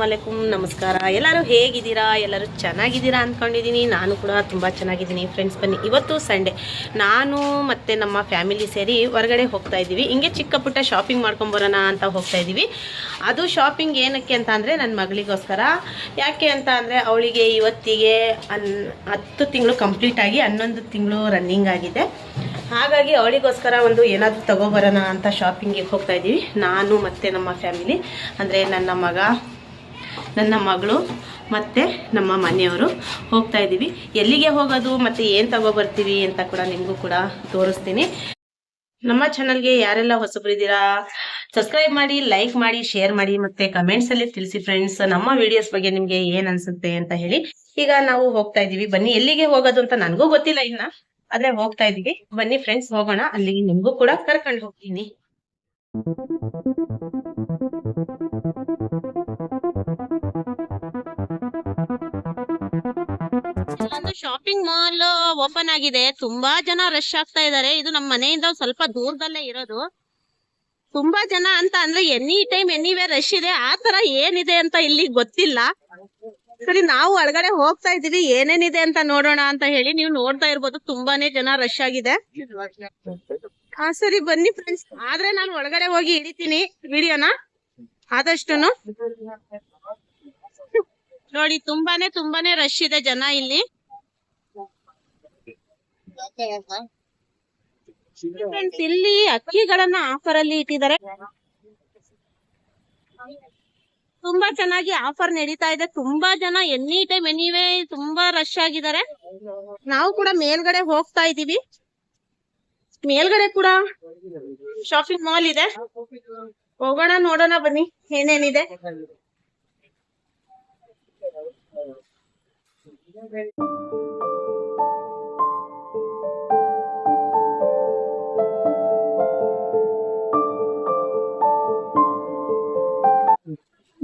ವಲೈಕುಮ್ ನಮಸ್ಕಾರ. ಎಲ್ಲರೂ ಹೇಗಿದ್ದೀರಾ? ಎಲ್ಲರೂ ಚೆನ್ನಾಗಿದ್ದೀರಾ ಅಂದ್ಕೊಂಡಿದ್ದೀನಿ ನಾನು ಕೂಡ ತುಂಬ ಚೆನ್ನಾಗಿದ್ದೀನಿ. ಫ್ರೆಂಡ್ಸ್ ಬನ್ನಿ. ಇವತ್ತು ಸಂಡೇ ನಾನು ಮತ್ತು ನಮ್ಮ ಫ್ಯಾಮಿಲಿ ಸೇರಿ ಹೊರಗಡೆ ಹೋಗ್ತಾ ಇದ್ದೀವಿ. ಹಿಂಗೆ ಚಿಕ್ಕ ಪುಟ್ಟ ಶಾಪಿಂಗ್ ಮಾಡ್ಕೊಂಬರೋಣ ಅಂತ ಹೋಗ್ತಾ ಇದ್ದೀವಿ. ಅದು ಶಾಪಿಂಗ್ ಏನಕ್ಕೆ ಅಂತ ಅಂದರೆ ನನ್ನ ಮಗಳಿಗೋಸ್ಕರ. ಯಾಕೆ ಅಂತ ಅಂದರೆ ಅವಳಿಗೆ ಇವತ್ತಿಗೆ ಅನ್ ಹತ್ತು ತಿಂಗಳು ಕಂಪ್ಲೀಟಾಗಿ ಹನ್ನೊಂದು ತಿಂಗಳು ರನ್ನಿಂಗ್ ಆಗಿದೆ. ಹಾಗಾಗಿ ಅವಳಿಗೋಸ್ಕರ ಒಂದು ಏನಾದರೂ ತಗೋಬರೋಣ ಅಂತ ಶಾಪಿಂಗಿಗೆ ಹೋಗ್ತಾ ಇದ್ದೀವಿ. ನಾನು ಮತ್ತು ನಮ್ಮ ಫ್ಯಾಮಿಲಿ ಅಂದರೆ ನನ್ನ ಮಗ ನನ್ನ ಮಗಳು ಮತ್ತು ನಮ್ಮ ಮನೆಯವರು ಹೋಗ್ತಾ ಇದ್ದೀವಿ. ಎಲ್ಲಿಗೆ ಹೋಗೋದು ಮತ್ತು ಏನು ತಗೋಬರ್ತೀವಿ ಅಂತ ಕೂಡ ನಿಮಗೂ ಕೂಡ ತೋರಿಸ್ತೀನಿ. ನಮ್ಮ ಚಾನಲ್ಗೆ ಯಾರೆಲ್ಲ ಹೊಸಬರಿದ್ದೀರಾ ಸಬ್ಸ್ಕ್ರೈಬ್ ಮಾಡಿ ಲೈಕ್ ಮಾಡಿ ಶೇರ್ ಮಾಡಿ ಮತ್ತೆ ಕಮೆಂಟ್ಸ್ ಅಲ್ಲಿ ತಿಳಿಸಿ ಫ್ರೆಂಡ್ಸ್ ನಮ್ಮ ವಿಡಿಯೋಸ್ ಬಗ್ಗೆ ನಿಮ್ಗೆ ಏನ್ ಅನ್ಸುತ್ತೆ ಅಂತ ಹೇಳಿ. ಈಗ ನಾವು ಹೋಗ್ತಾ ಇದೀವಿ ಬನ್ನಿ, ಎಲ್ಲಿಗೆ ಹೋಗೋದು ಅಂತ ನನಗೂ ಗೊತ್ತಿಲ್ಲ ಇನ್ನ. ಆದ್ರೆ ಹೋಗ್ತಾ ಇದೀವಿ ಬನ್ನಿ ಫ್ರೆಂಡ್ಸ್ ಹೋಗೋಣ. ಅಲ್ಲಿಗೆ ನಿಮ್ಗೂ ಕೂಡ ಕರ್ಕೊಂಡು ಹೋಗ್ತೀನಿ. ಶಾಪಿಂಗ್ ಮಾಲ್ ಓಪನ್ ಆಗಿದೆ. ತುಂಬಾ ಜನ ರಶ್ ಆಗ್ತಾ ಇದಾರೆ. ಇದು ನಮ್ಮ ಮನೆಯಿಂದ ಸ್ವಲ್ಪ ದೂರದಲ್ಲೇ ಇರೋದು. ತುಂಬಾ ಜನ ಅಂತ ಅಂದ್ರೆ ಎನಿ ಟೈಮ್ ಎನಿವೇ ರಶ್ ಇದೆ. ಆ ತರ ಏನಿದೆ ಅಂತ ಇಲ್ಲಿ ಗೊತ್ತಿಲ್ಲ. ಸರಿ, ನಾವು ಒಳಗಡೆ ಹೋಗ್ತಾ ಇದೀವಿ ಏನೇನಿದೆ ಅಂತ ನೋಡೋಣ ಅಂತ ಹೇಳಿ ನೀವು ನೋಡ್ತಾ ಇರ್ಬೋದು. ತುಂಬಾನೇ ಜನ ರಶ್ ಆಗಿದೆ. ಹಾ, ಸರಿ, ಬನ್ನಿ ಫ್ರೆಂಡ್ಸ್ ಆದ್ರೆ ನಾನು ಒಳಗಡೆ ಹೋಗಿ ಹಿಡಿತೀನಿ. ವಿಡಿಯೋನ ಆದಷ್ಟು ನೋಡಿ, ತುಂಬಾನೇ ತುಂಬಾನೇ ರಶ್ ಇದೆ ಜನ ಇಲ್ಲಿ. ಇಲ್ಲಿ ಅಕ್ಕಿಗಳನ್ನ ಆಫರ್ ಅಲ್ಲಿ ಇಟ್ಟಿದ್ದಾರೆ. ತುಂಬಾ ಚೆನ್ನಾಗಿ ಆಫರ್ ನಡೀತಾ ಇದೆ. ತುಂಬಾ ಜನ ಎನಿ ಟೈಮ್ ಎನಿವೇ ತುಂಬಾ ರಶ್ ಆಗಿದ್ದಾರೆ. ನಾವು ಕೂಡ ಮೇಲ್ಗಡೆ ಹೋಗ್ತಾ ಇದೀವಿ ಮೇಲ್ಗಡೆ ಕೂಡ ಶಾಪಿಂಗ್ ಮಾಲ್ ಇದೆ. ಹೋಗೋಣ, ನೋಡೋಣ, ಬನ್ನಿ. ಏನೇನಿದೆ?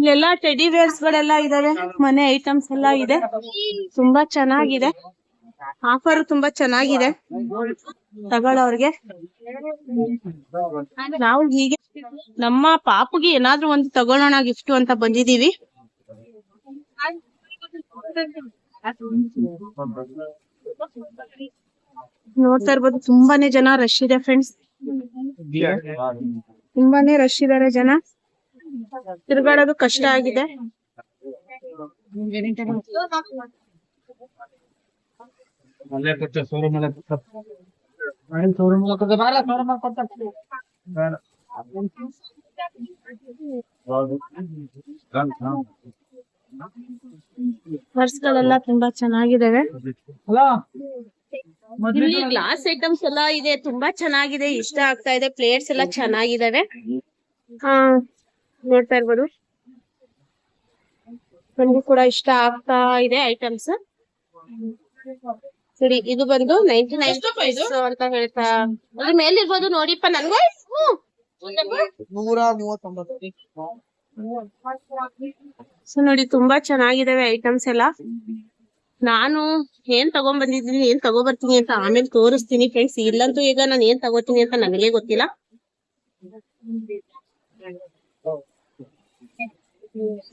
ಇಲ್ಲೆಲ್ಲ ಟೆಡಿ ಬೇರ್ಸ್ ಗಳೆಲ್ಲ ಇದಾವೆ. ಮನೆ ಐಟಮ್ಸ್ ಎಲ್ಲ ಇದೆ. ತುಂಬಾ ಚೆನ್ನಾಗಿದೆ. ಆಫರ್ ತುಂಬಾ ಚೆನ್ನಾಗಿದೆ. ತಗೊಳ್ಳೋರ್ಗೆ. ನಾವು ಹೀಗೆ ನಮ್ಮ ಪಾಪುಗೆ ಏನಾದ್ರು ಒಂದು ತಗೊಳ್ಳೋಣ ಗಿಫ್ಟ್ ಅಂತ ಬಂದಿದೀವಿ ನೋಡ್ತಾ ಇರ್ಬೋದು ತುಂಬಾನೇ ಜನ ರಶ್ ಇದೆ ಫ್ರೆಂಡ್ಸ್ ತುಂಬಾನೇ ರಶ್ ಇದಾರೆ ಜನ. ತಿರ್ಗಾಡೋದು ಕಷ್ಟ ಆಗಿದೆ. ಪರ್ಸ್ಗಳೆಲ್ಲ ಪರ್ಸ್ ಗಳೆಲ್ಲ ತುಂಬಾ ಚೆನ್ನಾಗಿದಾವೆ. ಹಲೋ? ಇಲ್ಲಿ ಗ್ಲಾಸ್ ಐಟಮ್ಸ್ ಎಲ್ಲ ಇದೆ. ತುಂಬಾ ಚೆನ್ನಾಗಿದೆ. ಇಷ್ಟ ಆಗ್ತಾ ಇದೆ. ಪ್ಲೇಟ್ಸ್ ಎಲ್ಲ ಚೆನ್ನಾಗಿದಾವೆ. ಹಾ. ನೋಡ್ತಾ ಇರ್ಬೋದು. ನನ್ಗೂ ಕೂಡ ಇಷ್ಟ ಆಗ್ತಾ ಇದೆ ಐಟಮ್ಸ್ ಸರಿ ಇದು ಬಂದು ನೈನ್ಟಿ ನೈನ್ ಅಂತ ಹೇಳ್ತಾ. ಅದ್ರ ಮೇಲೆ ಇರ್ಬೋದು ನೋಡಿಪ್ಪ ನನ್ಗೂ. ನೂರ ಸೊ ನೋಡಿ ತುಂಬಾ ಚೆನ್ನಾಗಿದಾವೆ ಐಟಮ್ಸ್ ಎಲ್ಲ. ನಾನು ಏನ್ ತಗೊಂಡ್ ಬಂದಿದ್ದೀನಿ ಏನ್ ತಗೋಬರ್ತೀನಿ ಅಂತ ಆಮೇಲೆ ತೋರಿಸ್ತೀನಿ ಫ್ರೆಂಡ್ಸ್ ಇಲ್ಲಂತೂ ಈಗ ನಾನು ಏನ್ ತಗೋತೀನಿ ಅಂತ ನನಗೆ ಗೊತ್ತಿಲ್ಲ.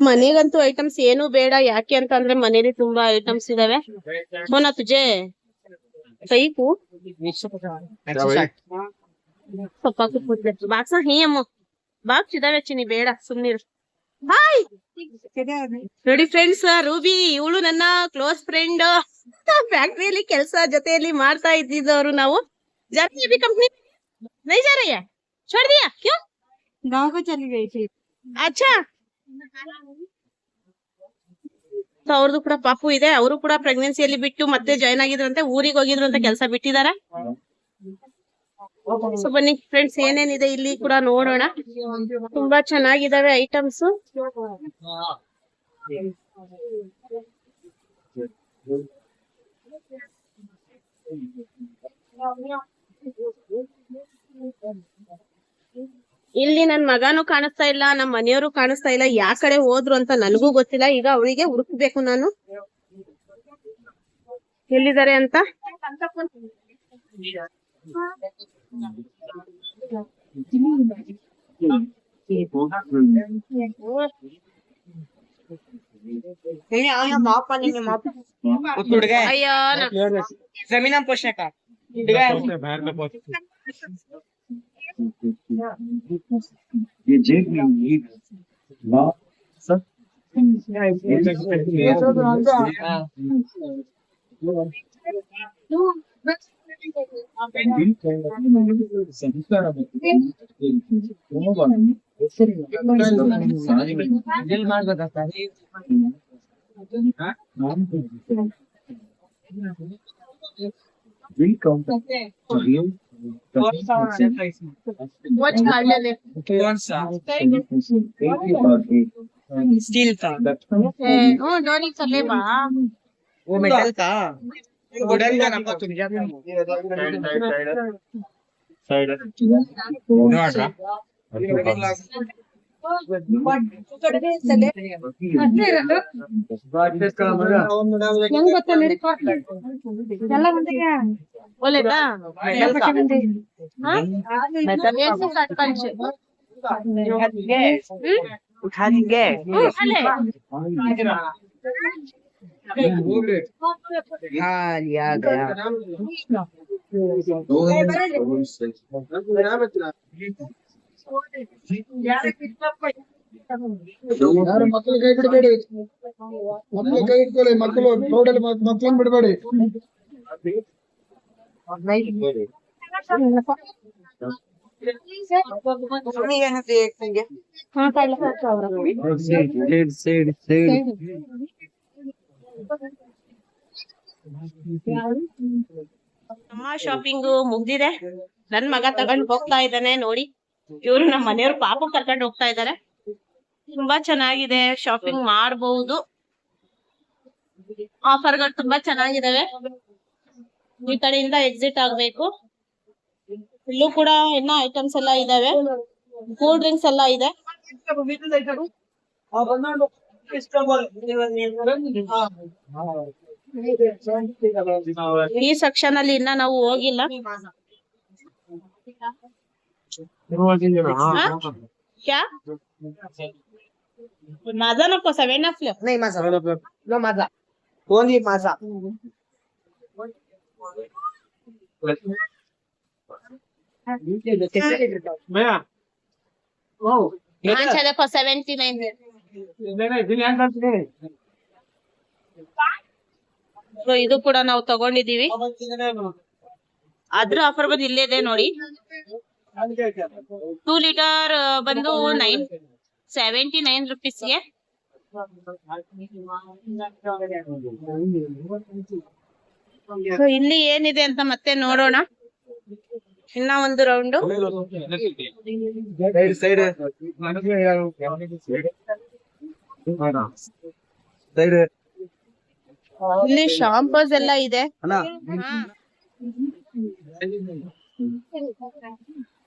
ಮನೆಗಂತೂ ಐಟಮ್ಸ್ ಏನು ಬೇಡ ಯಾಕೆ ಅಂತ ಅಂದ್ರೆ ಮನೇಲಿ ತುಂಬಾ ಐಟಮ್ಸ್ ಇದಾವೆ ಮೋನ ತುಜೆ ಕೈಕು ಪಪ್ಪಾಕು ಕೂತ್ಲೆ ಬಾಕ್ಸ ಹೇ ಅಮ್ಮ ಬಾಕ್ಸ್ ಇದಾವೆ ಚಿನಿ ಬೇಡ ಸುಮ್ನಿರು ಹಾಯ್ ನೋಡಿ ಫ್ರೆಂಡ್ಸ್ ರೂಬಿ ಇವಳು ನನ್ನ ಕ್ಲೋಸ್ ಫ್ರೆಂಡ್ ಫ್ಯಾಕ್ಟ್ರಿಯಲ್ಲಿ ಕೆಲಸ ಜೊತೆಯಲ್ಲಿ ಮಾಡ್ತಾ ಇದ್ದಿದ್ದವರು ನಾವು ಜಾತಿ ಅಭಿ ಕಂಪ್ನಿ नहीं जा रही है छोड़ दिया क्यों गाँव को चली गई थी अच्छा ಸೊ ಅವ್ರದ್ದು ಕೂಡ ಪಾಪು ಇದೆ. ಅವರು ಕೂಡ ಪ್ರೆಗ್ನೆನ್ಸಿಯಲ್ಲಿ ಬಿಟ್ಟು ಮತ್ತೆ ಜಾಯ್ನ್ ಆಗಿದ್ರಂತೆ. ಊರಿಗೆ ಹೋಗಿದ್ರು ಅಂತ ಕೆಲಸ ಬಿಟ್ಟಿದಾರ. ಸೊ ಬನ್ನಿ ಫ್ರೆಂಡ್ಸ್ ಏನೇನಿದೆ ಇಲ್ಲಿ ಕೂಡ ನೋಡೋಣ. ತುಂಬಾ ಚೆನ್ನಾಗಿದಾವೆ ಐಟಮ್ಸ್ ಇಲ್ಲಿ ನನ್ ಮಗನು ಕಾಣಿಸ್ತಾ ಇಲ್ಲ ನಮ್ಮ ಮನೆಯವರು ಕಾಣಿಸ್ತಾ ಇಲ್ಲ ಯಾ ಕಡೆ ಹೋದ್ರು ಅಂತ ನನಗೂ ಗೊತ್ತಿಲ್ಲ ಈಗ ಅವಳಿಗೆ ಹುಡುಕ್ಬೇಕು ನಾನು. ಎಲ್ಲಿದ್ದಾರೆ ಅಂತ? ಅಯ್ಯೋ e diminuir nossa Recount. Real. Steel का। ओ डोरी से वो मेटल का। वुडन का नाम तुम जाते हो। साइड साइड साइड ಹೆಂಗ್ ಗೊತ್ತ ನೋಡಿ ಎಲ್ಲ ಒಂದಿಗ ಒಳ್ಳೇದಾ ಉಠಾದಿಂಗೆ ಹಾಲ್ ಯಾಗ ಯಾರು ಮಕ್ಕಳು ಕೈ ಬಿಡಬೇಡಿ ಮಕ್ಕಳು ಕೈ ಇಟ್ಕೊಳ್ಳಿ ಮಕ್ಕಳು ರೋಡಲ್ಲಿ ಮಕ್ಕಳನ್ನ ಬಿಡಬೇಡಿ. ಅಮ್ಮ ಶಾಪಿಂಗ್ ಮುಗ್ದಿದೆ. ನನ್ ಮಗ ತಗೊಂಡ್ ಹೋಗ್ತಾ ಇದ್ದಾನೆ ನೋಡಿ. ಇವ್ರು ನಮ್ಮ ಮನೆಯವ್ರು ಪಾಪ ಕರ್ಕೊಂಡು ಹೋಗ್ತಾ ಇದಾರೆ. ತುಂಬಾ ಚೆನ್ನಾಗಿದೆ. ಶಾಪಿಂಗ್ ಮಾಡಬಹುದು ಆಫರ್ಗಳು ತುಂಬಾ ಚೆನ್ನಾಗಿದಾವೆ. ಈ ಕಡೆಯಿಂದ ಎಕ್ಸಿಟ್ ಆಗ್ಬೇಕು. ಇಲ್ಲೂ ಕೂಡ ಇನ್ನ ಐಟಮ್ಸ್ ಎಲ್ಲ ಇದಾವೆ. ಕೂಲ್ ಡ್ರಿಂಕ್ಸ್ ಎಲ್ಲ ಇದೆ. ಈ ಸೆಕ್ಷನ್ ಅಲ್ಲಿ ಇನ್ನ ನಾವು ಹೋಗಿಲ್ಲ? क्या माझा नको सेवन अफ नहीं माझा नो माझा ओनली माझा अच्छा देखो सेवेंटी नाइन ಇದು ಕೂಡ ನಾವು ತಗೊಂಡಿದೀವಿ ಅದ್ರ ಆಫರ್ ಬಂದು ಇಲ್ಲೇ ಇದೆ ನೋಡಿ ಟೂ ಲೀಟರ್ ಬಂದು ನೈನ್ ಸೆವೆಂಟಿ ನೈನ್ ರುಪೀಸ್ಗೆ ಸೊ ಇಲ್ಲಿ ಏನಿದೆ ಅಂತ ಮತ್ತೆ ನೋಡೋಣ. ಇನ್ನ ಒಂದು ರೌಂಡ್ ಇಲ್ಲಿ ಶಾಂಪೂಸ್ ಎಲ್ಲ ಇದೆ.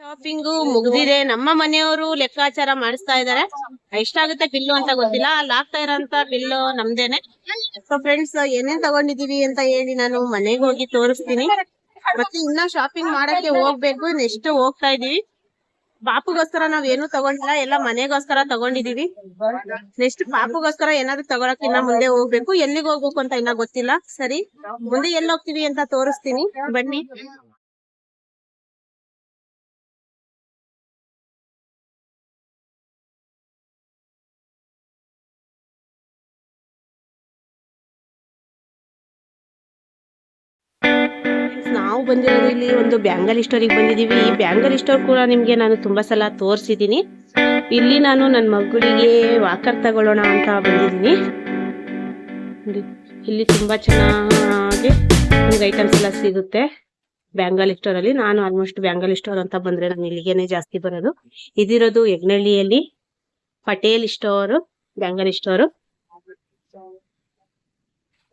ಶಾಪಿಂಗು ಮುಗ್ದಿದೆ. ನಮ್ಮ ಮನೆಯವರು ಲೆಕ್ಕಾಚಾರ ಮಾಡಿಸ್ತಾ ಇದಾರೆ ಎಷ್ಟಾಗುತ್ತೆ ಬಿಲ್ಲು ಅಂತ ಗೊತ್ತಿಲ್ಲ. ಅಲ್ಲಿ ಆಗ್ತಾ ಇರೋಂತ ಬಿಲ್ಲು ನಮ್ದೇನೆ. ಸೊ ಫ್ರೆಂಡ್ಸ್ ಏನೇನ್ ತಗೊಂಡಿದೀವಿ ಅಂತ ಹೇಳಿ ನಾನು ಮನೆಗೆ ಹೋಗಿ ತೋರಿಸ್ತೀನಿ. ಮತ್ತೆ ಇನ್ನ ಶಾಪಿಂಗ್ ಮಾಡಕ್ಕೆ ಹೋಗ್ಬೇಕು. ನೆಕ್ಸ್ಟ್ ಹೋಗ್ತಾ ಇದೀವಿ ಪಾಪುಗೋಸ್ಕರ ನಾವ್ ಏನು ತಗೊಂಡಿಲ್ಲ, ಎಲ್ಲ ಮನೆಗೋಸ್ಕರ ತಗೊಂಡಿದೀವಿ. ನೆಕ್ಸ್ಟ್ ಪಾಪುಗೋಸ್ಕರ ಏನಾದ್ರು ತಗೊಳಕ್ ಇನ್ನ ಮುಂದೆ ಹೋಗ್ಬೇಕು. ಎಲ್ಲಿಗೆ ಹೋಗ್ಬೇಕು ಅಂತ ಇನ್ನ ಗೊತ್ತಿಲ್ಲ. ಸರಿ, ಮುಂದೆ ಎಲ್ಲಿ ಹೋಗ್ತೀವಿ ಅಂತ ತೋರಿಸ್ತೀನಿ. ಬನ್ನಿ. ನಾವು ಬಂದಿರೋದು ಇಲ್ಲಿ ಒಂದು ಬ್ಯಾಂಗಲ್ ಸ್ಟೋರಿಗೆ ಬಂದಿದೀವಿ ಈ ಬ್ಯಾಂಗಲ್ ಸ್ಟೋರ್ ಕೂಡ ನಿಮ್ಗೆ ನಾನು ತುಂಬಾ ಸಲ ತೋರಿಸಿದೀನಿ ಇಲ್ಲಿ ನಾನು ನನ್ನ ಮಗಳಿಗೆ ವಾಕರ್ ತಗೊಳ್ಳೋಣ ಅಂತ ಬಂದಿದ್ದೀನಿ. ಇಲ್ಲಿ ತುಂಬಾ ಚೆನ್ನಾಗಿ ನಿಮ್ಗೆ ಐಟಮ್ಸ್ ಎಲ್ಲ ಸಿಗುತ್ತೆ. ಬ್ಯಾಂಗಲ್ ಸ್ಟೋರ್ ಅಲ್ಲಿ ನಾನು ಆಲ್ಮೋಸ್ಟ್ ಬ್ಯಾಂಗಲ್ ಸ್ಟೋರ್ ಅಂತ ಬಂದ್ರೆ ನಾನು ಇಲ್ಲಿಗೆನೆ ಜಾಸ್ತಿ ಬರೋದು. ಇದಿರೋದು ಯಗ್ನಳ್ಳಿಯಲ್ಲಿ Patel store bangle store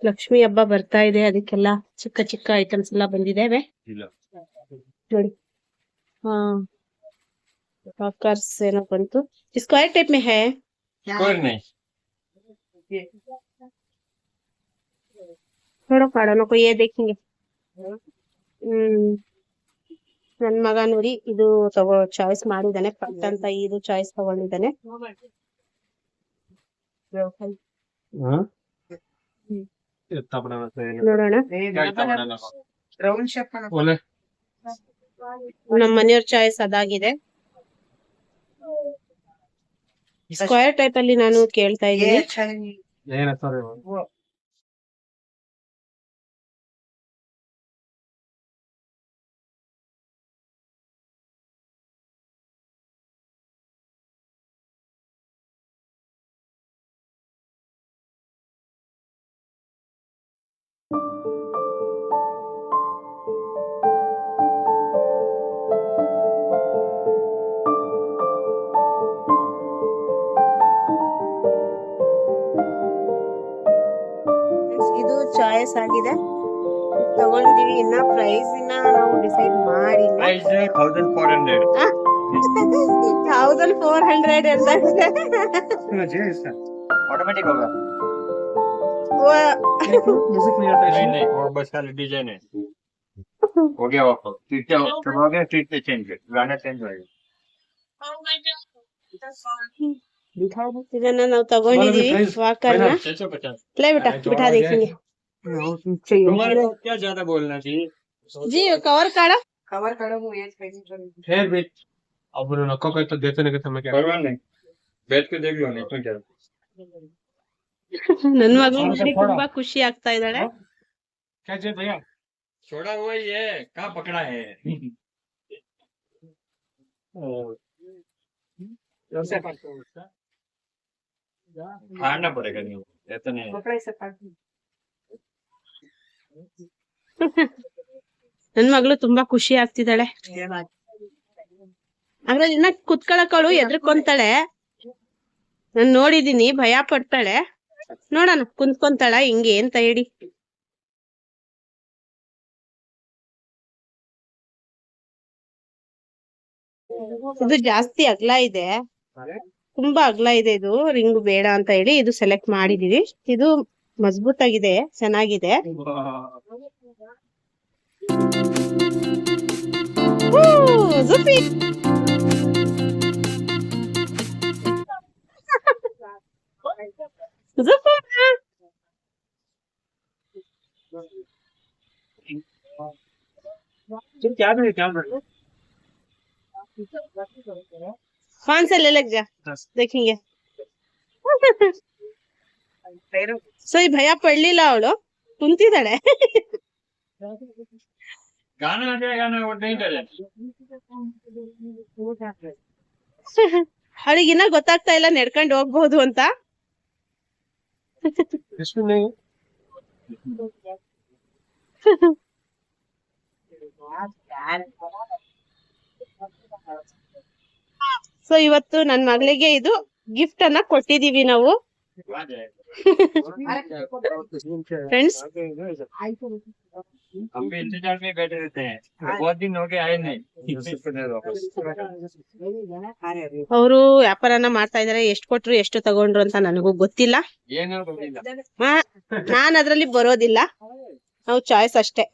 Lakshmi ಹಬ್ಬ ಬರ್ತಾ ಇದೆ ಅದಕ್ಕೆಲ್ಲ ಚಿಕ್ಕ ಚಿಕ್ಕ ಐಟಮ್ಸ್ ಎಲ್ಲ ಬಂದಿದ್ದಾವೆ ನೋಡಿ ಕಾರ್ಸ್ ಏನೋ ಬಂತು ಸ್ಕ್ವೇರ್ ಟೈಪ್ ಮೇ ಹೇ ನೋಡೋ ಕಾಡೋಣ ಕೊಯ್ಯ ದೇಖಿಂಗೆ ಹ್ಮ್ ನನ್ ಮಗ ನೋಡಿ ಇದು ತಗೋ ಚಾಯ್ಸ್ ಮಾಡಿದಾನೆ ಪಟ್ ಅಂತ ಇದು ಚಾಯ್ಸ್ ತಗೊಂಡಿದ್ದಾನೆ ಹ್ಮ್ ನೋಡೋಣ. ನಮ್ಮ ಮನೆಯವ್ರ ಚಾಯ್ಸ್ ಅದಾಗಿದೆ. ಸ್ಕ್ವೇರ್ ಟೈಪ್ ಅಲ್ಲಿ ನಾನು ಕೇಳ್ತಾ ಇದ್ದೀನಿ. ಇದು ಚಾಯ್ಸ್ ಆಗಿದೆ. ತಗೊಂಡಿದೀವಿ ಇನ್ನ ಪ್ರೈಸ್ ಇನ್ನ ನಾವು ಡಿಸೈಡ್ ಮಾಡಿಲ್ಲ. Thousand four hundred thousand four hundred ಅಂತ? ಆಟೋಮೆಟಿಕ್ ಹೋಗ म्यूज़िक नहीं आता नहीं नहीं और बस खाली डिज़ाइन है हो गया वापस ट्रीट से कब हो गया ट्रीट से चेंज गाना चेंज हो गया तेरा नाम होता वर्णी देवी वाह करना ले बेटा बिठा देखेंगे क्या ज़्यादा बोलना चाहिए जी कवर काढा कवर काढा હું એ જ કહી ફેર બેટ अब नको कहता देते नहीं कहता मैं क्या परवाह नहीं बैठ के देख लो नहीं तो क्या ನನ್ ಮಗಳು ನೋಡಿ ತುಂಬಾ ಖುಷಿ ಆಗ್ತಾ ಇದ್ದಾಳೆ क्या चाहिए भैया छोड़ा हुआ ही है कहाँ पकड़ा है फाड़ना पड़ेगा नहीं इतने ನನ್ ಮಗಳು ತುಂಬಾ ಖುಷಿ ಆಗ್ತಿದ್ದಾಳೆ ಆದ್ರೆ ಇನ್ನ ಕುತ್ಕೊಳಕಳು ಎದ್ರಕೊಂತಾಳೆ ನಾನ್ ನೋಡಿದೀನಿ ಭಯ ಪಡ್ತಾಳೆ ನೋಡೋಣ, ಕುಂತ್ಕೊಂತಾಳ, ಹಿಂಗೆ ಅಂತ ಹೇಳಿ? ಇದು ಜಾಸ್ತಿ ಅಗ್ಲ ಇದೆ. ತುಂಬಾ ಅಗ್ಲ ಇದೆ ಇದು, ರಿಂಗ್ ಬೇಡ ಅಂತ ಹೇಳಿ ಇದು ಸೆಲೆಕ್ಟ್ ಮಾಡಿದೀವಿ. ಇದು ಮಜಬೂತ್ ಆಗಿದೆ ಚೆನ್ನಾಗಿದೆ ಹೂ, ಜುಫಿ. ಜುಫು. क्या क्या कौन सा ले लग जा देखेंगे ಸೊ ಈ ಭಯ ಪಡ್ಲಿಲ್ಲ ಅವಳು ಕುಂತಿದ್ದಾಳೆ गाना आ जाएगा ना वो नहीं डरे ಅವಳಿಗಿನ್ನ ಗೊತ್ತಾಗ್ತಾ ಇಲ್ಲ ನಡ್ಕೊಂಡು ಹೋಗ್ಬಹುದು ಅಂತ ಕೃಷ್ಣನಿಗೆ ಸೊ ಇವತ್ತು ನನ್ನ ಮಗಳಿಗೆ ಇದು ಗಿಫ್ಟ್ ಅನ್ನ ಕೊಟ್ಟಿದೀವಿ ನಾವು. आ जाएगा ಫ್ರೆಂಡ್ಸ್ हम भी इंतजार में बैठे रहते हैं बहुत दिन हो गए आए नहीं वापस ಅವರು ವ್ಯಾಪಾರನ ಮಾಡ್ತಾ ಇದಾರೆ ಎಷ್ಟು ಕೊಟ್ರು ಎಷ್ಟು ತಗೊಂಡ್ರು ಅಂತ ನನಗೂ ಗೊತ್ತಿಲ್ಲ ಏನೋ ಗೊತ್ತಿಲ್ಲ ಆ, ನಾನ್ ಅದ್ರಲ್ಲಿ ಬರೋದಿಲ್ಲ ನಾವು ಚಾಯ್ಸ್ ಅಷ್ಟೇ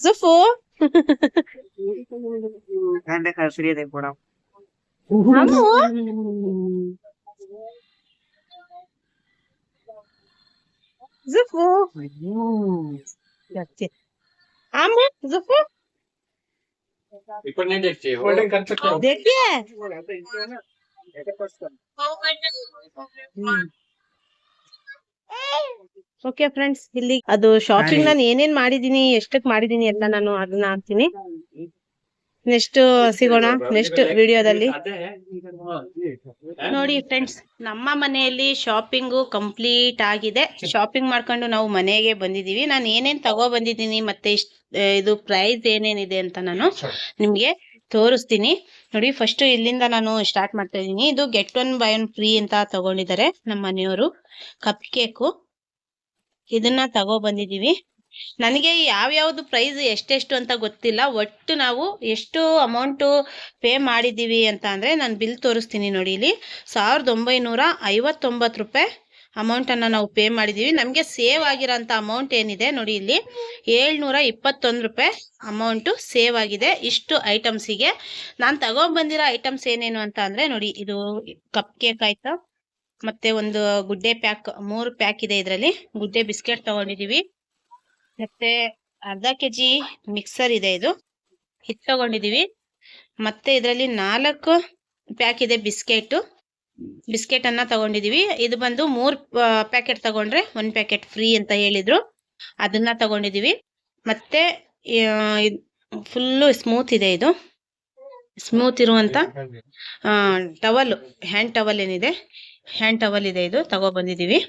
ಸುಫು ಅಮ್ಮು? Zufu. అమ్మ జుఫు ఇప్పుడు నేను తెచ్చి హోల్డింగ్ కన్స్ట్రక్షన్ దేఖే ಓಕೆ ಫ್ರೆಂಡ್ಸ್ ಇಲ್ಲಿ ಅದು ಶಾಪಿಂಗ್ ನಾನು ಏನೇನ್ ಮಾಡಿದೀನಿ ಎಷ್ಟಕ್ ಮಾಡಿದೀನಿ ಎಲ್ಲ ನಾನು ಅದನ್ನ ಅಂತೀನಿ ನೆಕ್ಸ್ಟ್ ಸಿಗೋಣ. ನೆಕ್ಸ್ಟ್ ವಿಡಿಯೋದಲ್ಲಿ ನೋಡಿ ಫ್ರೆಂಡ್ಸ್ ನಮ್ಮ ಮನೆಯಲ್ಲಿ ಶಾಪಿಂಗು ಕಂಪ್ಲೀಟ್ ಆಗಿದೆ. ಶಾಪಿಂಗ್ ಮಾಡ್ಕೊಂಡು ನಾವು ಮನೆಗೆ ಬಂದಿದ್ದೀವಿ. ನಾನು ಏನೇನು ತಗೋ ಬಂದಿದ್ದೀನಿ ಮತ್ತೆ ಇಷ್ಟ್- ಇದು ಪ್ರೈಸ್ ಏನೇನಿದೆ ಅಂತ ನಾನು ನಿಮಗೆ ತೋರಿಸ್ತೀನಿ. ನೋಡಿ ಫಸ್ಟ್ ಇಲ್ಲಿಂದ ನಾನು ಸ್ಟಾರ್ಟ್ ಮಾಡ್ತಾ ಇದ್ದೀನಿ. ಇದು get one buy one free ಅಂತ ತಗೊಂಡಿದ್ದಾರೆ ನಮ್ಮ ಮನೆಯವರು. ಕಪ್ ಕೇಕು ಇದನ್ನ ತಗೋ ಬಂದಿದ್ದೀವಿ. ನನಗೆ ಯಾವ್ಯಾವ್ದು ಪ್ರೈಸ್ ಎಷ್ಟೆಷ್ಟು ಅಂತ ಗೊತ್ತಿಲ್ಲ. ಒಟ್ಟು ನಾವು ಎಷ್ಟು ಅಮೌಂಟು ಪೇ ಮಾಡಿದ್ದೀವಿ ಅಂತ ಅಂದರೆ ನಾನು ಬಿಲ್ ತೋರಿಸ್ತೀನಿ ನೋಡಿ ಇಲ್ಲಿ. ಸಾವಿರದ ಒಂಬೈನೂರ ಐವತ್ತೊಂಬತ್ತು ರೂಪಾಯಿ ಅಮೌಂಟನ್ನು ನಾವು ಪೇ ಮಾಡಿದ್ದೀವಿ ನಮಗೆ ಸೇವ್ ಆಗಿರೋಂಥ ಅಮೌಂಟ್ ಏನಿದೆ ನೋಡಿ ಇಲ್ಲಿ. ಏಳ್ನೂರ ಇಪ್ಪತ್ತೊಂದು ರೂಪಾಯಿ ಅಮೌಂಟು ಸೇವ್ ಆಗಿದೆ. ಇಷ್ಟು ಐಟಮ್ಸಿಗೆ ನಾನು ತಗೊಂಡ್ಬಂದಿರೋ ಐಟಮ್ಸ್ ಏನೇನು ಅಂತ ಅಂದರೆ ನೋಡಿ ಇದು ಕಪ್ ಕೇಕ್ ಆಯಿತು, ಮತ್ತೆ ಒಂದು ಗುಡ್ಡೆ ಪ್ಯಾಕ್ ಮೂರು ಪ್ಯಾಕ್ ಇದೆ ಇದರಲ್ಲಿ. ಗುಡ್ಡೆ ಬಿಸ್ಕೆಟ್ ತಗೊಂಡಿದ್ದೀವಿ ಮತ್ತೆ ಅರ್ಧ ಕೆ ಜಿ ಮಿಕ್ಸರ್ ಇದೆ ಇದು. ಹಿಟ್ಟು ತಗೊಂಡಿದ್ದೀವಿ ಮತ್ತೆ ಇದರಲ್ಲಿ ನಾಲ್ಕು ಪ್ಯಾಕ್ ಇದೆ ಬಿಸ್ಕೆಟ್. ಬಿಸ್ಕೆಟ್ ಅನ್ನ ತಗೊಂಡಿದೀವಿ. ಇದು ಬಂದು ಮೂರ್ ಪ್ಯಾಕೆಟ್ ತಗೊಂಡ್ರೆ ಒನ್ ಪ್ಯಾಕೆಟ್ ಫ್ರೀ ಅಂತ ಹೇಳಿದ್ರು. ಅದನ್ನ ತಗೊಂಡಿದೀವಿ. ಮತ್ತೆ ಫುಲ್ಲು ಸ್ಮೂತ್ ಇದೆ ಇದು. ಸ್ಮೂತ್ ಇರುವಂತ ಟವಲ್ ಹ್ಯಾಂಡ್ ಟವಲ್ ಏನಿದೆ. ಹ್ಯಾಂಡ್ ಟವಲ್ ಇದೆ ಇದು. ತಗೋ ಬಂದಿದೀವಿ.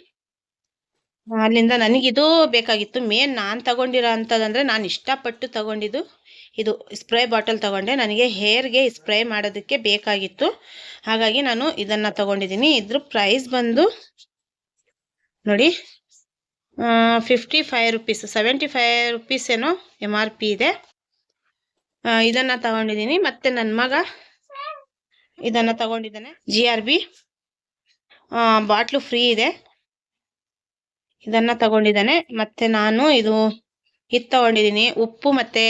ಅಲ್ಲಿಂದ ನನಗಿದು ಬೇಕಾಗಿತ್ತು. ಮೇನ್ ನಾನು ತಗೊಂಡಿರೋ ಅಂಥದ್ದಂದರೆ ನಾನು ಇಷ್ಟಪಟ್ಟು ತಗೊಂಡಿದ್ದು ಇದು ಸ್ಪ್ರೇ ಬಾಟಲ್ ತಗೊಂಡೆ. ನನಗೆ ಹೇರ್ಗೆ ಸ್ಪ್ರೇ ಮಾಡೋದಕ್ಕೆ ಬೇಕಾಗಿತ್ತು. ಹಾಗಾಗಿ ನಾನು ಇದನ್ನು ತಗೊಂಡಿದ್ದೀನಿ. ಇದ್ರ ಪ್ರೈಸ್ ಬಂದು ನೋಡಿ fifty five rupees seventy five rupees ಏನೋ ಎಂ ಆರ್ ಪಿ ಇದೆ. ಇದನ್ನ ತಗೊಂಡಿದ್ದೀನಿ. ಮತ್ತು ನನ್ನ ಮಗ ಇದನ್ನು ತಗೊಂಡಿದ್ದಾನೆ G R B bottle free ಇದೆ. ಇದನ್ನ ತಗೊಂಡಿದ್ದಾನೆ. ಮತ್ತೆ ನಾನು ಇದು ಇದು ತಗೊಂಡಿದ್ದೀನಿ. ಉಪ್ಪು ಮತ್ತೆ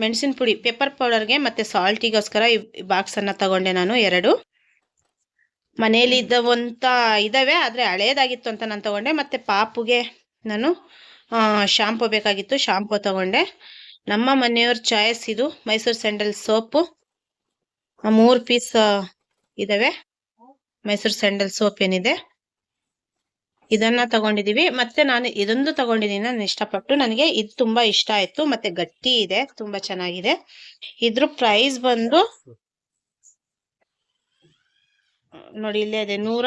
ಮೆಣಸಿನ ಪುಡಿ ಪೆಪ್ಪರ್ ಪೌಡರ್ಗೆ ಮತ್ತೆ ಸಾಲ್ಟಿಗೋಸ್ಕರ ಈ ಬಾಕ್ಸ್ ಅನ್ನ ತಗೊಂಡೆ ನಾನು ಎರಡು. ಮನೆಯಲ್ಲಿ ಇದ್ದವಂತ ಇದ್ದಾವೆ, ಆದ್ರೆ ಹಳೇದಾಗಿತ್ತು ಅಂತ ನಾನು ತಗೊಂಡೆ. ಮತ್ತೆ ಪಾಪುಗೆ ನಾನು ಶಾಂಪು ಬೇಕಾಗಿತ್ತು ಶಾಂಪು ತಗೊಂಡೆ. ನಮ್ಮ ಮನೆಯವ್ರ ಚಾಯ್ಸ್ ಇದು ಮೈಸೂರು ಸ್ಯಾಂಡಲ್ ಸೋಪು ಮೂರು ಪೀಸ್ ಇದ್ದಾವೆ. ಮೈಸೂರು ಸ್ಯಾಂಡಲ್ ಸೋಪ್ ಏನಿದೆ. ಇದನ್ನ ತಗೊಂಡಿದೀವಿ. ಮತ್ತೆ ನಾನು ಇದೊಂದು ತಗೊಂಡಿದ್ದೀನಿ. ನಾನು ಇಷ್ಟಪಟ್ಟು ನನಗೆ ಇದು ತುಂಬಾ ಇಷ್ಟ ಆಯ್ತು. ಮತ್ತೆ ಗಟ್ಟಿ ಇದೆ. ತುಂಬಾ ಚೆನ್ನಾಗಿದೆ. ಇದ್ರ ಪ್ರೈಸ್ ಬಂದು ನೋಡಿ, ಇಲ್ಲೇ ಇದೆ. ನೂರ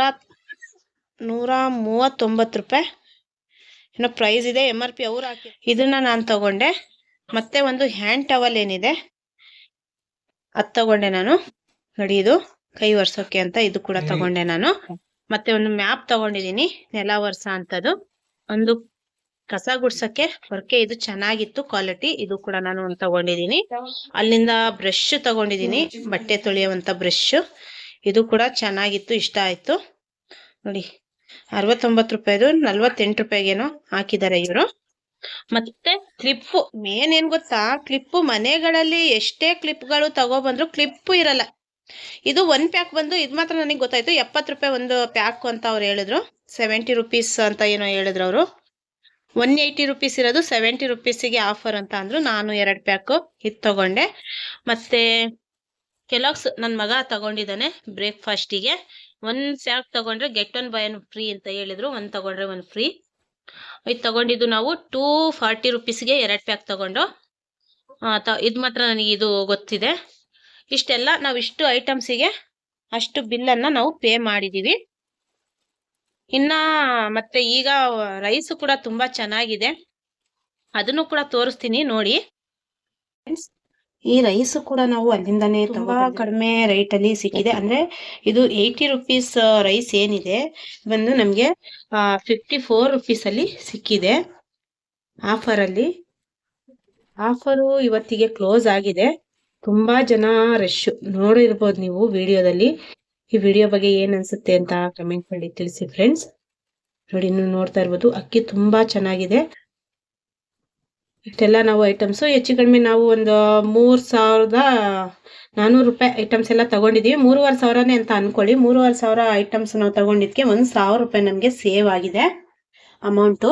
ನೂರ ಮೂವತ್ತೊಂಬತ್ತು ರೂಪಾಯಿ. ಏನೋ ಪ್ರೈಸ್ ಇದೆ. ಎಂ ಆರ್ ಪಿ ಅವ್ರು ಹಾಕಿ ಇದನ್ನ ನಾನು ತಗೊಂಡೆ. ಮತ್ತೆ ಒಂದು ಹ್ಯಾಂಡ್ ಟವಲ್ ಏನಿದೆ. ಅದ್ ತಗೊಂಡೆ ನಾನು. ನೋಡಿ, ಇದು ಕೈ ಒರ್ಸೋಕೆ ಅಂತ ಇದು ಕೂಡ ತಗೊಂಡೆ ನಾನು. ಮತ್ತೆ ಒಂದು ಮ್ಯಾಪ್ ತಗೊಂಡಿದ್ದೀನಿ, ನೆಲ ವರ್ಷ ಅಂತದ್ದು ಒಂದು ಕಸ ಗುಡ್ಸಕ್ಕೆ ಹೊರಕೆ ಇದು ಚೆನ್ನಾಗಿತ್ತು, ಕ್ವಾಲಿಟಿ. ಇದು ಕೂಡ ನಾನು ಒಂದು ತಗೊಂಡಿದ್ದೀನಿ. ಅಲ್ಲಿಂದ ಬ್ರಷ್ ತಗೊಂಡಿದ್ದೀನಿ, ಬಟ್ಟೆ ತೊಳೆಯುವಂತ ಬ್ರಷ್. ಇದು ಕೂಡ ಚೆನ್ನಾಗಿತ್ತು, ಇಷ್ಟ ಆಯ್ತು. ನೋಡಿ, ಅರವತ್ತೊಂಬತ್ತು ರೂಪಾಯಿದು ನಲ್ವತ್ತೆಂಟು ರೂಪಾಯಿಗೇನೋ ಹಾಕಿದ್ದಾರೆ ಇವರು. ಮತ್ತೆ ಕ್ಲಿಪ್ ಮೇನ್ ಏನ್ ಗೊತ್ತಾ? ಕ್ಲಿಪ್ ಮನೆಗಳಲ್ಲಿ ಎಷ್ಟೇ ಕ್ಲಿಪ್ಗಳು ತಗೊಬಂದ್ರು ಕ್ಲಿಪ್ ಇರಲ್ಲ. ಇದು ಒನ್ ಪ್ಯಾಕ್ ಬಂದು ಇದು ಮಾತ್ರ ನನಗೆ ಗೊತ್ತಾಯ್ತು. ಎಪ್ಪತ್ತು ರೂಪಾಯಿ ಒಂದು ಪ್ಯಾಕ್ ಅಂತ ಅವ್ರು ಹೇಳಿದ್ರು. ಸೆವೆಂಟಿ ರುಪೀಸ್ ಅಂತ ಏನೋ ಹೇಳಿದ್ರು ಅವರು. ಒನ್ ಏಯ್ಟಿ ರುಪೀಸ್ ಇರೋದು ಸೆವೆಂಟಿ ರುಪೀಸಿಗೆ ಆಫರ್ ಅಂತ ಅಂದ್ರು. ನಾನು ಎರಡು ಪ್ಯಾಕು ಇದು ತಗೊಂಡೆ. ಮತ್ತೆ ಕೆಲಾಕ್ಸ್ ನನ್ನ ಮಗ ತಗೊಂಡಿದ್ದಾನೆ ಬ್ರೇಕ್ಫಾಸ್ಟಿಗೆ ಒಂದ್ ಪ್ಯಾಕ್ ತಗೊಂಡ್ರೆ get one buy one free ಅಂತ ಹೇಳಿದ್ರು. ಒಂದು ತಗೊಂಡ್ರೆ ಒಂದು ಫ್ರೀ ಇದು ತಗೊಂಡಿದ್ದು ನಾವು ಟೂ ಫಾರ್ಟಿ ರುಪೀಸ್ಗೆ ಎರಡು ಪ್ಯಾಕ್ ತಗೊಂಡು. ಇದು ಮಾತ್ರ ನನಗೆ ಇದು ಗೊತ್ತಿದೆ. ಇಷ್ಟೆಲ್ಲ ನಾವು ಇಷ್ಟು ಐಟಮ್ಸಿಗೆ ಅಷ್ಟು ಬಿಲ್ಲನ್ನು ನಾವು ಪೇ ಮಾಡಿದ್ದೀವಿ ಇನ್ನ ಮತ್ತೆ ಈಗ ರೈಸ್ ಕೂಡ ತುಂಬಾ ಚೆನ್ನಾಗಿದೆ. ಅದನ್ನು ಕೂಡ ತೋರಿಸ್ತೀನಿ ನೋಡಿ. ಈ ರೈಸ್ ಕೂಡ ನಾವು ಅಲ್ಲಿಂದಾನೇ ತುಂಬಾ ಕಡಿಮೆ ರೇಟ್ ಅಲ್ಲಿ ಸಿಕ್ಕಿದೆ. ಅಂದ್ರೆ ಇದು ಏಯ್ಟಿ ರುಪೀಸ್ ರೈಸ್ ಏನಿದೆ ಬಂದು ನಮಗೆ ಫಿಫ್ಟಿ ಫೋರ್ ರುಪೀಸ್ ಅಲ್ಲಿ ಸಿಕ್ಕಿದೆ. ಆಫರ್ ಅಲ್ಲಿ. ಆಫರು ಇವತ್ತಿಗೆ ಕ್ಲೋಸ್ ಆಗಿದೆ. ತುಂಬಾ ಜನ ರಶ್ ನೋಡಿರ್ಬೋದು ನೀವು ವಿಡಿಯೋದಲ್ಲಿ. ಈ ವಿಡಿಯೋ ಬಗ್ಗೆ ಏನ್ ಅನ್ಸುತ್ತೆ ಅಂತ ಕಮೆಂಟ್ ಮಾಡಿ ತಿಳಿಸಿ ಫ್ರೆಂಡ್ಸ್ ನೋಡಿ, ನೀವು ನೋಡ್ತಾ ಇರ್ಬೋದು, ಅಕ್ಕಿ ತುಂಬಾ ಚೆನ್ನಾಗಿದೆ. ಇಷ್ಟೆಲ್ಲ ನಾವು ಐಟಮ್ಸ್ ಹೆಚ್ಚು ಕಡಿಮೆ ನಾವು ಒಂದು ಮೂರ್ ಸಾವಿರದ ನಾನೂರು ರೂಪಾಯಿ ಐಟಮ್ಸ್ ಎಲ್ಲ ತಗೊಂಡಿದೀವಿ. ಮೂರುವರೆ ಸಾವಿರನೇ ಅಂತ ಅನ್ಕೊಳ್ಳಿ. ಮೂರುವರೆ ಸಾವಿರ ಐಟಮ್ಸ್ ನಾವು ತಗೊಂಡಿದ್ಕೆ ಒಂದ್ ಸಾವಿರ ರೂಪಾಯಿ ನಮ್ಗೆ ಸೇವ್ ಆಗಿದೆ. ಅಮೌಂಟು